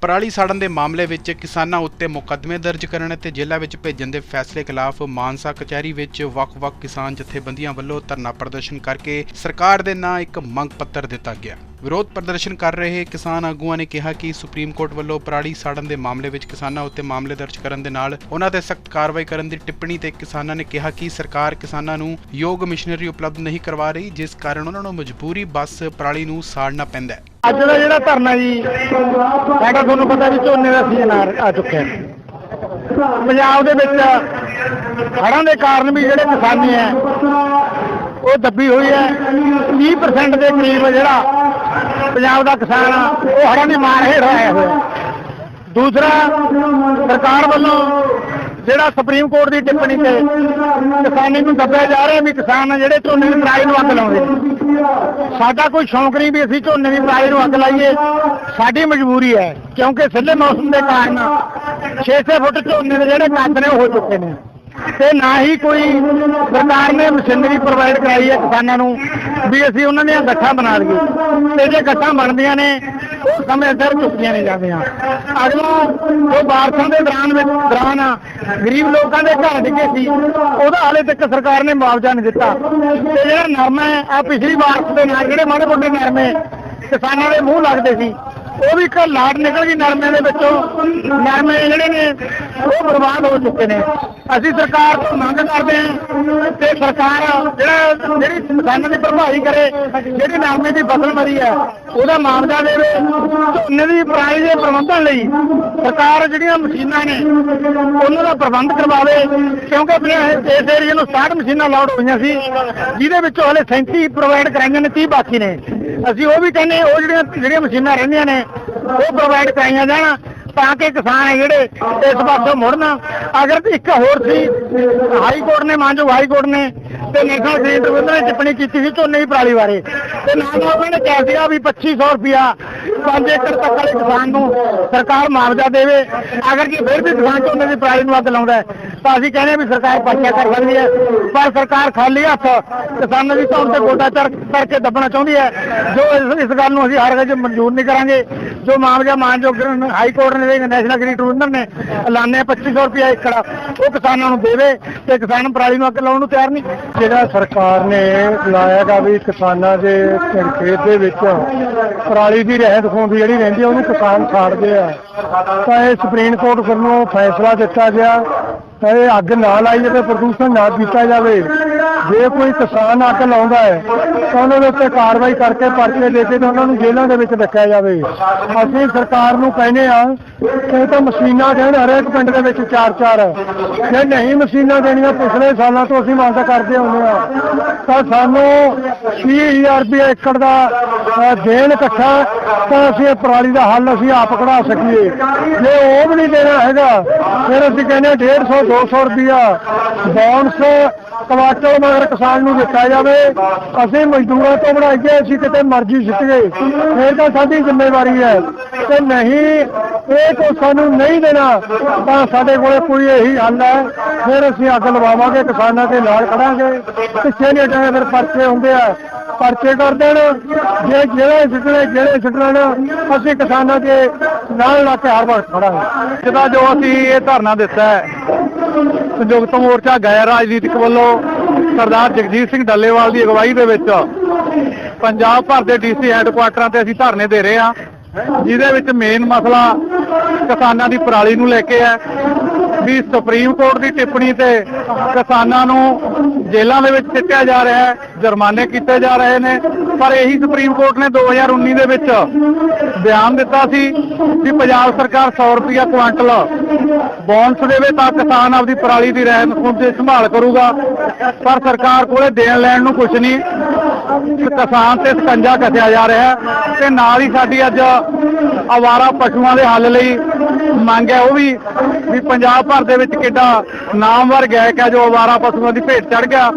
ਪਰਾਲੀ ਸਾੜਨ ਦੇ ਮਾਮਲੇ ਵਿੱਚ ਕਿਸਾਨਾਂ ਉੱਤੇ ਮੁਕੱਦਮੇ ਦਰਜ ਕਰਨ ਅਤੇ ਜੇਲ੍ਹਾਂ ਵਿੱਚ ਭੇਜਣ ਦੇ ਫੈਸਲੇ ਖਿਲਾਫ ਮਾਨਸਾ ਕਚਹਿਰੀ ਵਿੱਚ ਵੱਖ-ਵੱਖ ਕਿਸਾਨ ਜਥੇਬੰਦੀਆਂ ਵੱਲੋਂ ਧਰਨਾ ਪ੍ਰਦਰਸ਼ਨ ਕਰਕੇ ਸਰਕਾਰ ਦੇ ਨਾਂ ਇੱਕ ਮੰਗ ਪੱਤਰ ਦਿੱਤਾ ਗਿਆ। ਵਿਰੋਧ ਪ੍ਰਦਰਸ਼ਨ ਕਰ ਰਹੇ ਕਿਸਾਨ ਆਗੂਆਂ ਨੇ ਕਿਹਾ ਕਿ ਸੁਪਰੀਮ ਕੋਰਟ ਵੱਲੋਂ ਪਰਾਲੀ ਸਾੜਨ ਦੇ ਮਾਮਲੇ ਵਿੱਚ ਕਿਸਾਨਾਂ ਉੱਤੇ ਮਾਮਲੇ ਦਰਜ ਕਰਨ ਦੇ ਨਾਲ ਉਹਨਾਂ ਤੇ ਸਖਤ ਕਾਰਵਾਈ ਕਰਨ ਦੀ ਟਿੱਪਣੀ ਤੇ ਕਿਸਾਨਾਂ ਨੇ ਕਿਹਾ ਕਿ ਸਰਕਾਰ ਕਿਸਾਨਾਂ ਨੂੰ ਯੋਗ ਮਸ਼ੀਨਰੀ ਉਪਲਬਧ ਨਹੀਂ ਕਰਵਾ ਰਹੀ, ਜਿਸ ਕਾਰਨ ਉਹਨਾਂ ਨੂੰ ਮਜਬੂਰੀ ਬੱਸ ਪਰਾਲੀ ਨੂੰ ਸਾੜਨਾ ਪੈਂਦਾ ਹੈ। ਅੱਜ ਦਾ ਜਿਹੜਾ ਧਰਨਾ ਜੀ, ਸਾਡਾ ਤੁਹਾਨੂੰ ਪਤਾ ਵੀ ਝੋਨੇ ਦਾ ਸੀਜ਼ਨ ਆ ਚੁੱਕਿਆ। ਪੰਜਾਬ ਦੇ ਵਿੱਚ ਹੜ੍ਹਾਂ ਦੇ ਕਾਰਨ ਵੀ ਜਿਹੜੇ ਕਿਸਾਨੀ ਹੈ ਉਹ ਦੱਬੀ ਹੋਈ ਹੈ 20% ਦੇ ਕਰੀਬ ਜਿਹੜਾ ਪੰਜਾਬ ਦਾ ਕਿਸਾਨ ਆ, ਉਹ ਹੜ੍ਹਾਂ ਦੀ ਮਾਰ ਹੇਠ ਆਇਆ ਹੋਇਆ। ਦੂਸਰਾ, ਸਰਕਾਰ ਵੱਲੋਂ ਜਿਹੜਾ ਸੁਪਰੀਮ ਕੋਰਟ ਦੀ ਟਿੱਪਣੀ ਤੇ ਕਿਸਾਨੀ ਨੂੰ ਦੱਬਿਆ ਜਾ ਰਿਹਾ ਵੀ ਕਿਸਾਨ ਜਿਹੜੇ ਝੋਨੇ ਦੀ ਪਰਾਈ ਨੂੰ ਅੱਗ ਲਾਉਂਦੇ ਸਾਡਾ ਕੋਈ ਸ਼ੌਂਕ ਨਹੀਂ ਵੀ ਅਸੀਂ ਝੋਨੇ ਦੀ ਪਰਾਲੀ ਨੂੰ ਅੱਗ ਲਾਈਏ। ਸਾਡੀ ਮਜਬੂਰੀ ਹੈ, ਕਿਉਂਕਿ ਸਿੱਧੇ ਮੌਸਮ ਦੇ ਕਾਰਨ 6-6 ਫੁੱਟ ਝੋਨੇ ਦੇ ਜਿਹੜੇ ਕੱਦ ਨੇ ਉਹ ਹੋ ਚੁੱਕੇ ਨੇ। ਤੇ ਨਾ ਹੀ ਕੋਈ ਸਰਕਾਰ ਨੇ ਮਸ਼ੀਨਰੀ ਪ੍ਰੋਵਾਈਡ ਕਰਾਈ ਹੈ ਕਿਸਾਨਾਂ ਨੂੰ, ਵੀ ਅਸੀਂ ਉਹਨਾਂ ਦੀਆਂ ਗੱਠਾਂ ਬਣਾ ਲਈਏ। ਤੇ ਜੇ ਗੱਠਾਂ ਬਣਦੀਆਂ ਨੇ, ਉਹ ਸਮੇਂ ਸਿਰ ਚੁੱਕੀਆਂ ਨਹੀਂ ਜਾਂਦੀਆਂ। ਅਗਲਾ ਉਹ ਬਾਰਸਾਂ ਦੇ ਦੌਰਾਨ ਵਿੱਚ, ਦੌਰਾਨ ਗਰੀਬ ਲੋਕਾਂ ਦੇ ਘਰ ਡਿੱਗੇ ਸੀ, ਉਹਦਾ ਹਾਲੇ ਤੱਕ ਸਰਕਾਰ ਨੇ ਮੁਆਵਜ਼ਾ ਨਹੀਂ ਦਿੱਤਾ। ਤੇ ਜਿਹੜਾ ਨਰਮਾ ਹੈ ਆ ਪਿਛਲੀ ਬਾਰਸ ਦੇ ਨਾਲ ਜਿਹੜੇ ਮਾੜੇ ਮੋਟੇ ਨਰਮੇ ਕਿਸਾਨਾਂ ਦੇ ਮੂੰਹ ਲੱਗਦੇ ਸੀ। ਉਹ ਵੀ ਇੱਕ ਲਾਟ ਨਿਕਲ ਗਈ ਨਰਮੇ ਦੇ ਵਿੱਚੋਂ। ਨਰਮੇ ਜਿਹੜੇ ਨੇ, ਉਹ ਬਰਬਾਦ ਹੋ ਚੁੱਕੇ ਨੇ। ਅਸੀਂ ਸਰਕਾਰ ਤੋਂ ਮੰਗ ਕਰਦੇ ਹਾਂ ਤੇ ਸਰਕਾਰ ਜਿਹੜਾ ਜਿਹੜੀ ਕਿਸਾਨਾਂ ਦੀ ਭਰਪਾਈ ਕਰੇ, ਜਿਹੜੀ ਨਰਮੇ ਦੀ ਫਸਲ ਮਰੀ ਹੈ, ਉਹਦਾ ਮੁਆਵਜ਼ਾ ਦੇਵੇ। ਝੋਨੇ ਦੀ ਪਰਾਈ ਦੇ ਪ੍ਰਬੰਧਨ ਲਈ ਸਰਕਾਰ ਜਿਹੜੀਆਂ ਮਸ਼ੀਨਾਂ ਨੇ, ਉਹਨਾਂ ਦਾ ਪ੍ਰਬੰਧ ਕਰਵਾਵੇ, ਕਿਉਂਕਿ ਆਪਣੇ ਇਸ ਏਰੀਏ ਨੂੰ 60 ਮਸ਼ੀਨਾਂ ਲਾਉਡ ਹੋਈਆਂ ਸੀ, ਜਿਹਦੇ ਵਿੱਚੋਂ ਹਲੇ 37 ਪ੍ਰੋਵਾਈਡ ਕਰਾਈਆਂ ਨੇ 30 ਬਾਕੀ ਨੇ। ਅਸੀਂ ਉਹ ਵੀ ਕਹਿੰਦੇ, ਉਹ ਜਿਹੜੀਆਂ ਜਿਹੜੀਆਂ ਮਸ਼ੀਨਾਂ ਰਹਿੰਦੀਆਂ ਨੇ, ਉਹ ਪ੍ਰੋਵਾਈਡ ਕਰਾਈਆਂ ਜਾਣ, ਤਾਂ ਕਿ ਕਿਸਾਨ ਹੈ ਜਿਹੜੇ ਇਸ ਪਾਸੋਂ ਮੁੜਨ। ਅਗਰ ਇੱਕ ਹੋਰ ਸੀ, ਹਾਈ ਕੋਰਟ ਨੇ ਮਾਨਜੋ ਹਾਈ ਕੋਰਟ ਨੇ, ਤੇ ਨੈਸ਼ਨਲ ਗ੍ਰੀਨ ਟ੍ਰਿਬਿਊਨਲ ਨੇ ਟਿੱਪਣੀ ਕੀਤੀ ਸੀ ਝੋਨੇ ਦੀ ਪਰਾਲੀ ਬਾਰੇ। ਤੇ ਨਾਲ ਉਹਨਾਂ ਨੇ ਕਿਹਾ ਸੀਗਾ ਵੀ 2500 ਰੁਪਿਆ 5 ਏਕੜ ਤੱਕ ਵਾਲੇ ਕਿਸਾਨ ਨੂੰ ਸਰਕਾਰ ਮੁਆਵਜ਼ਾ ਦੇਵੇ। ਅਗਰ ਜੇ ਫਿਰ ਵੀ ਕਿਸਾਨ ਝੋਨੇ ਦੀ ਪਰਾਲੀ ਨੂੰ ਅੱਗ ਲਾਉਂਦਾ ਹੈ, ਤਾਂ ਅਸੀਂ ਕਹਿੰਦੇ ਹਾਂ ਵੀ ਸਰਕਾਰ ਪਾਛਾ ਕਰ ਸਕਦੀ ਹੈ, ਪਰ ਸਰਕਾਰ ਖਾਲੀ ਹੱਥ ਕਿਸਾਨਾਂ ਦੀ ਧੌਣ ਤੇ ਗੋਡਾ ਚੜ ਕਰਕੇ ਦੱਬਣਾ ਚਾਹੁੰਦੀ ਹੈ। ਜੋ ਇਸ ਇਸ ਗੱਲ ਨੂੰ ਅਸੀਂ ਹਰ ਵਿੱਚ ਮਨਜ਼ੂਰ ਨਹੀਂ ਕਰਾਂਗੇ। ਜੋ ਮਾਮਲਾ ਮਾਨਯੋਗ ਹਾਈ ਕੋਰਟ ਨੇ ਤੇ ਨੈਸ਼ਨਲ ਗ੍ਰੀਨ ਟ੍ਰਿਬਿਊਨਲ ਨੇ ਐਲਾਨਿਆ 2500 ਰੁਪਏ ਏਕੜ, ਉਹ ਕਿਸਾਨਾਂ ਨੂੰ ਦੇਵੇ ਤੇ ਕਿਸਾਨ ਪਰਾਲੀ ਨੂੰ ਅੱਗ ਲਾਉਣ ਨੂੰ ਤਿਆਰ ਨਹੀਂ। ਜਿਹੜਾ ਸਰਕਾਰ ਨੇ ਲਾਇਆਗਾ ਵੀ ਕਿਸਾਨਾਂ ਦੇ ਖੇਤ ਦੇ ਵਿੱਚ ਪਰਾਲੀ ਦੀ ਰਹਿੰਦ ਖੂੰਹਦ ਜਿਹੜੀ ਰਹਿੰਦੀ ਆ, ਉਹਨੂੰ ਕਿਸਾਨ ਛਾੜਦੇ ਆ। ਤਾਂ ਇਹ ਸੁਪਰੀਮ ਕੋਰਟ ਵੱਲੋਂ ਫੈਸਲਾ ਦਿੱਤਾ ਗਿਆ ਇਹ ਅੱਗ ਨਾ ਲਾਈ ਜਾਵੇ, ਪ੍ਰਦੂਸ਼ਣ ਨਾ ਕੀਤਾ ਜਾਵੇ। ਜੇ ਕੋਈ ਕਿਸਾਨ ਅੱਗ ਲਾਉਂਦਾ ਹੈ, ਤਾਂ ਉਹਨਾਂ ਦੇ ਉੱਤੇ ਕਾਰਵਾਈ ਕਰਕੇ ਪਰਚੇ ਦੇ ਕੇ ਤੇ ਉਹਨਾਂ ਨੂੰ ਜੇਲ੍ਹਾਂ ਦੇ ਵਿੱਚ ਰੱਖਿਆ ਜਾਵੇ। ਅਸੀਂ ਸਰਕਾਰ ਨੂੰ ਕਹਿੰਦੇ ਆ ਕਿ ਤਾਂ ਮਸ਼ੀਨਾਂ ਦੇਣ, ਹਰੇਕ ਪਿੰਡ ਦੇ ਵਿੱਚ ਚਾਰ ਚਾਰ ਜੇ ਨਹੀਂ ਮਸ਼ੀਨਾਂ ਦੇਣੀਆਂ ਪਿਛਲੇ ਸਾਲਾਂ ਤੋਂ ਅਸੀਂ ਮੰਗ ਕਰਦੇ ਆਉਂਦੇ ਆ ਤਾਂ ਸਾਨੂੰ 20000 ਰੁਪਏ ਏਕੜ ਦਾ ਦੇਣ ਇਕੱਠਾ, ਤਾਂ ਅਸੀਂ ਇਹ ਪਰਾਲੀ ਦਾ ਹੱਲ ਅਸੀਂ ਆਪ ਕਢਾ ਸਕੀਏ। ਜੇ ਉਹ ਵੀ ਨਹੀਂ ਦੇਣਾ ਹੈਗਾ, ਫਿਰ ਅਸੀਂ ਕਹਿੰਦੇ 150 200 ਰੁਪਿਆ ਬੌਨਸ ਕਵਾਟਰ ਮਗਰ ਕਿਸਾਨ ਨੂੰ ਦਿੱਤਾ ਜਾਵੇ। ਅਸੀਂ ਮਜ਼ਦੂਰਾਂ ਤੋਂ ਬਣਾਈਏ, ਅਸੀਂ ਕਿਤੇ ਮਰਜ਼ੀ ਸਿੱਟ ਗਏ। ਫਿਰ ਤਾਂ ਸਾਡੀ ਜ਼ਿੰਮੇਵਾਰੀ ਹੈ। ਤੇ ਨਹੀਂ, ਇਹ ਕੋ ਸਾਨੂੰ ਨਹੀਂ ਦੇਣਾ, ਤਾਂ ਸਾਡੇ ਕੋਲੇ ਕੋਈ ਇਹੀ ਹੱਲ ਹੈ। ਫਿਰ ਅਸੀਂ ਅੱਗ ਲਵਾਵਾਂਗੇ, ਕਿਸਾਨਾਂ ਦੇ ਨਾਲ ਖੜਾਂਗੇ। ਪਿੱਛੇ ਨਹੀਂ ਹਟਾਂਗੇ ਫਿਰ ਪਰਚੇ ਹੁੰਦੇ ਆ। ਪਰਚੇ ਕਰ ਦੇਣ। ਜੇ ਜਿਹੜੇ ਸਿੱਟਣੇ, ਜਿਹੜੇ ਸਿੱਟਣ ਅਸੀਂ ਕਿਸਾਨਾਂ ਦੇ ਨਾਲ ਲਾ ਕੇ ਹਰ ਵਾਰ ਖੜਾਂਗੇ। ਜਿਹਦਾ ਜੋ ਅਸੀਂ ਇਹ ਧਰਨਾ ਦਿੱਤਾ ਹੈ ਸੰਯੁਕਤ ਮੋਰਚਾ ਗੈਰ ਰਾਜਨੀਤਿਕ ਵੱਲੋਂ ਸਰਦਾਰ ਜਗਜੀਤ ਸਿੰਘ ਡੱਲੇਵਾਲ ਦੀ ਅਗਵਾਈ ਦੇ ਵਿੱਚ ਪੰਜਾਬ ਭਰ ਦੇ ਡੀਸੀ ਹੈੱਡਕੁਆਟਰਾਂ ਤੇ ਅਸੀਂ ਧਰਨੇ ਦੇ ਰਹੇ ਹਾਂ। ਜਿਹਦੇ ਵਿੱਚ ਮੇਨ ਮਸਲਾ ਕਿਸਾਨਾਂ ਦੀ ਪਰਾਲੀ ਨੂੰ ਲੈ ਕੇ ਹੈ। ਵੀ ਸੁਪਰੀਮ ਕੋਰਟ ਦੀ ਟਿੱਪਣੀ ਤੇ ਕਿਸਾਨਾਂ ਨੂੰ ਜੇਲ੍ਹਾਂ ਦੇ ਵਿੱਚ ਸਿੱਟਿਆ ਜਾ ਰਿਹਾ ਹੈ, ਜੁਰਮਾਨੇ ਕੀਤੇ ਜਾ ਰਹੇ ਨੇ। ਪਰ ਇਹੀ ਸੁਪਰੀਮ ਕੋਰਟ ਨੇ 2019 ਦੇ ਵਿੱਚ ਬਿਆਨ ਦਿੱਤਾ ਸੀ ਕਿ ਪੰਜਾਬ ਸਰਕਾਰ 100 ਰੁਪਇਆ ਕੁਆਂਟਲ ਬੋਨਸ ਦੇਵੇ ਤਾਂ ਕਿਸਾਨ ਆਪਦੀ ਪਰਾਲੀ ਦੀ ਰਹਿਣ ਖੂੰਹਦ ਸੰਭਾਲ ਕਰੂਗਾ। ਪਰ ਸਰਕਾਰ ਕੋਲੇ ਦੇਣ ਲੈਣ ਨੂੰ ਕੁਝ ਨਹੀਂ। ਕਿਸਾਨ ਤੇ ਸਕੰਜਾ ਕੱਸਿਆ ਜਾ ਰਿਹਾ ਤੇ ਨਾਲ ਹੀ ਸਾਡੀ ਅੱਜ ਆਵਾਰਾ ਪਸ਼ੂਆਂ ਦੇ ਹੱਲ ਲਈ ਮੰਗ ਹੈ ਉਹ ਵੀ ਵੀ ਪੰਜਾਬ ਭਰ ਦੇ ਵਿੱਚ ਕਿੱਡਾ ਨਾਮਵਰ ਗਾਇਕ ਹੈ ਜੋ ਅਵਾਰਾ ਪਸ਼ੂਆਂ ਦੀ ਭੇਟ ਚੜ ਗਿਆ।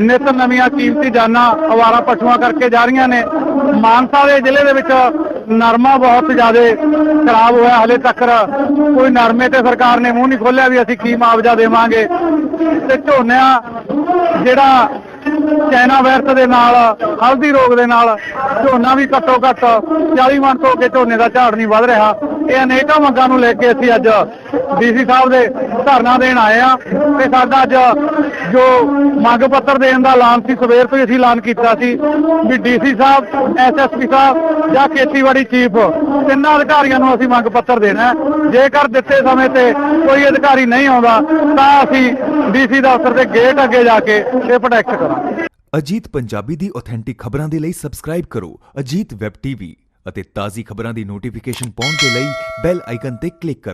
ਨਿਤ ਨਵੀਆਂ ਕੀਮਤੀ ਜਾਨਾਂ ਅਵਾਰਾ ਪਸ਼ੂਆਂ ਕਰਕੇ ਜਾ ਰਹੀਆਂ ਨੇ। ਮਾਨਸਾ ਦੇ ਜ਼ਿਲ੍ਹੇ ਦੇ ਵਿੱਚ ਨਰਮਾ ਬਹੁਤ ਜ਼ਿਆਦਾ ਖਰਾਬ ਹੋਇਆ। ਹਲੇ ਤੱਕ ਕੋਈ ਨਰਮੇ ਤੇ ਸਰਕਾਰ ਨੇ ਮੂੰਹ ਨਹੀਂ ਖੋਲਿਆ ਵੀ ਅਸੀਂ ਕੀ ਮੁਆਵਜ਼ਾ ਦੇਵਾਂਗੇ। ਤੇ ਝੋਨਿਆਂ ਜਿਹੜਾ ਚਾਈਨਾ ਵਾਇਰਸ ਦੇ ਨਾਲ, ਹਲਦੀ ਰੋਗ ਦੇ ਨਾਲ, ਝੋਨਾ ਵੀ ਘੱਟੋ ਘੱਟ 40 ਮਣ ਤੋਂ ਅੱਗੇ ਝੋਨੇ ਦਾ ਝਾੜ ਨਹੀਂ ਵੱਧ ਰਿਹਾ। ਇਹ ਅਨੇਕਾਂ ਮੰਗਾਂ ਨੂੰ ਲੈ ਕੇ ਅਸੀਂ ਅੱਜ ਡੀਸੀ ਸਾਹਿਬ ਦੇ ਧਰਨਾ ਦੇਣ ਆਏ ਆ ਤੇ ਸਾਡਾ ਅੱਜ ਜੋ ਮੰਗ ਪੱਤਰ ਦੇਣ ਦਾ ਐਲਾਨ ਸੀ, ਸਵੇਰ ਤੋਂ ਹੀ ਅਸੀਂ ਐਲਾਨ ਕੀਤਾ ਸੀ ਵੀ ਡੀਸੀ ਸਾਹਿਬ ਐਸਐਸਪੀ ਸਾਹਿਬ ਜਾਂ ਖੇਤੀਬਾੜੀ ਚੀਫ, ਤਿੰਨਾਂ ਅਧਿਕਾਰੀਆਂ ਨੂੰ ਅਸੀਂ ਮੰਗ ਪੱਤਰ ਦੇਣਾ ਜੇਕਰ ਦਿੱਤੇ ਸਮੇਂ ਤੇ ਕੋਈ ਅਧਿਕਾਰੀ ਨਹੀਂ ਆਉਂਦਾ, ਤਾਂ ਅਸੀਂ ਡੀਸੀ ਦਫ਼ਤਰ ਦੇ ਗੇਟ ਅੱਗੇ ਜਾ ਕੇ ਇਹ ਪ੍ਰੋਟੈਕਟ ਕਰਾਂਗੇ। ਅਜੀਤ ਪੰਜਾਬੀ ਦੀ ਆਥੈਂਟਿਕ ਖਬਰਾਂ ਦੇ ਲਈ ਸਬਸਕ੍ਰਾਈਬ ਕਰੋ ਅਜੀਤ ਵੈਬ ਟੀਵੀ ਅਤੇ ਤਾਜ਼ੀ ਖਬਰਾਂ ਦੀ ਨੋਟੀਫਿਕੇਸ਼ਨ ਪਾਉਣ ਦੇ ਲਈ ਬੈਲ ਆਈਕਨ ਤੇ ਕਲਿੱਕ ਕਰੋ।